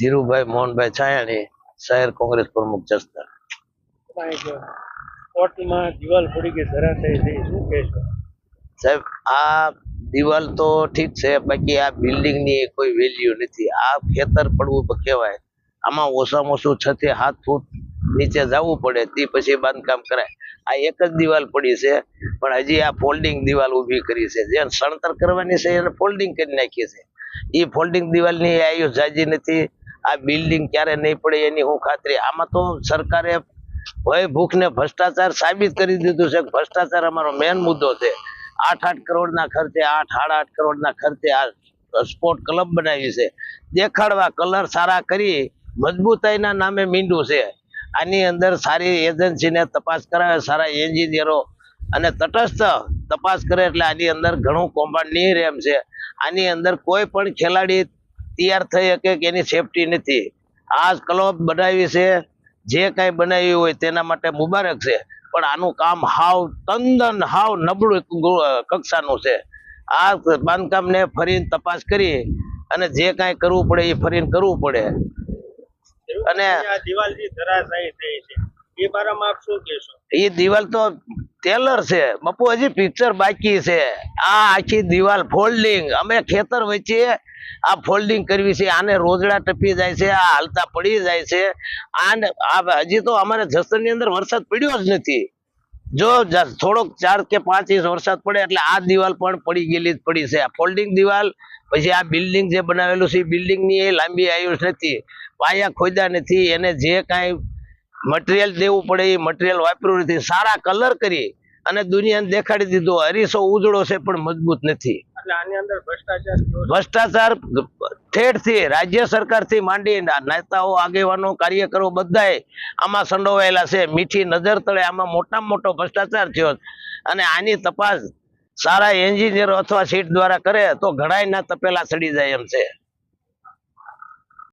ધીરુભાઈ મોહનભાઈ છાયાણી શહેર કોંગ્રેસ પ્રમુખ જસદણ. કોર્ટમાં દિવાલ પડી ગઈ ધરાશાયી થઈ શું કહેશો સાહેબ આ દિવાલ તો ઠીક છે બાકી આ બિલ્ડિંગની કોઈ વેલ્યુ નથી. આ ખેતર પડવું કહેવાય. આમાં ઓછામાં ઓછું છ થી સાત ફૂટ નીચે જવું પડે તે પછી બાંધકામ કરાય. આ એક જ દિવાલ પડી છે પણ હજી આ ફોલ્ડિંગ દિવાલ ઊભી કરી છે. જે સણતર કરવાની છે એને ફોલ્ડિંગ કરી નાખી છે. એ ફોલ્ડિંગ દિવાલની આયુ જાજી નથી. આ બિલ્ડિંગ ક્યારે નહીં પડે એની હું ખાતરી. આમાં તો સરકારે ભય, ભૂખ ભ્રષ્ટાચાર સાબિત કરી દીધું છે. ભ્રષ્ટાચાર અમારો મેન મુદ્દો છે. આઠ આઠ કરોડના ખર્ચે આઠ સાડા આઠ કરોડના ખર્ચે આ સ્પોર્ટ ક્લબ બનાવી છે. દેખાડવા કલર સારા કરી મજબૂતાઈના નામે મીંડું છે. આની અંદર સારી એજન્સીને તપાસ કરાવે, સારા એન્જિનિયરો અને તટસ્થ તપાસ કરે એટલે આની અંદર ઘણું કૌભાંડ નહીં રહે છે. આની અંદર કોઈ પણ ખેલાડી તૈયાર થઈ શકે કે એની સેફટી નથી. આ ક્લબ બનાવી છે જે કાંઈ બનાવ્યું હોય તેના માટે મુબારક છે. પણ આનું કામ હાવ તંદન હાવ નબળું કક્ષાનું છે. આ બાંધકામને ફરીને તપાસ કરી અને જે કાંઈ કરવું પડે એ ફરીને કરવું પડે. અને દિવાલ જે ધરાશાયી થઈ છે? એ બારામાં આપ શું કહેશો? એ દિવાલ તો ટેલર છે. બપુ, હજી પિક્ચર બાકી છે. આ આખી દિવાલ ફોલ્ડિંગ અમે ખેતર વચ્ચે આ ફોલ્ડિંગ કરવી છે. આને રોજડા ટપી જાય છે, આ હાલતા પડી જાય છે. આને હજી તો અમારે જસદણની અંદર વરસાદ પડ્યો જ નથી. જો થોડોક ચાર કે પાંચ ઇંચ વરસાદ પડે એટલે આ દિવાલ પણ પડી ગયેલી જ પડી છે. આ ફોલ્ડિંગ દિવાલ, પછી આ બિલ્ડિંગ જે બનાવેલું છે, એ બિલ્ડિંગની એ લાંબી આયુષ નથી. પાયા ખોદ્યા નથી. એને જે કાંઈ મટીરિયલ દેવું પડે એ મટીરિયલ વાપર્યું નથી. સારા કલર કરી અને દુનિયાને દેખાડી દીધો. અરીસો ઉજળો છે પણ મજબૂત નથી. આની અંદર ભ્રષ્ટાચાર ભ્રષ્ટાચાર ઠેઠથી રાજ્ય સરકારથી માંડી નેતાઓ આગેવાનો કાર્યકરો બધાએ આમાં સંડોવાયેલા છે. મીઠી નજર તળે. આમાં મોટામાં મોટો ભ્રષ્ટાચાર થયો. અને આની તપાસ સારા એન્જિનિયરો અથવા સીટ દ્વારા કરે તો ઘણાયના તપેલા સડી જાય એમ છે.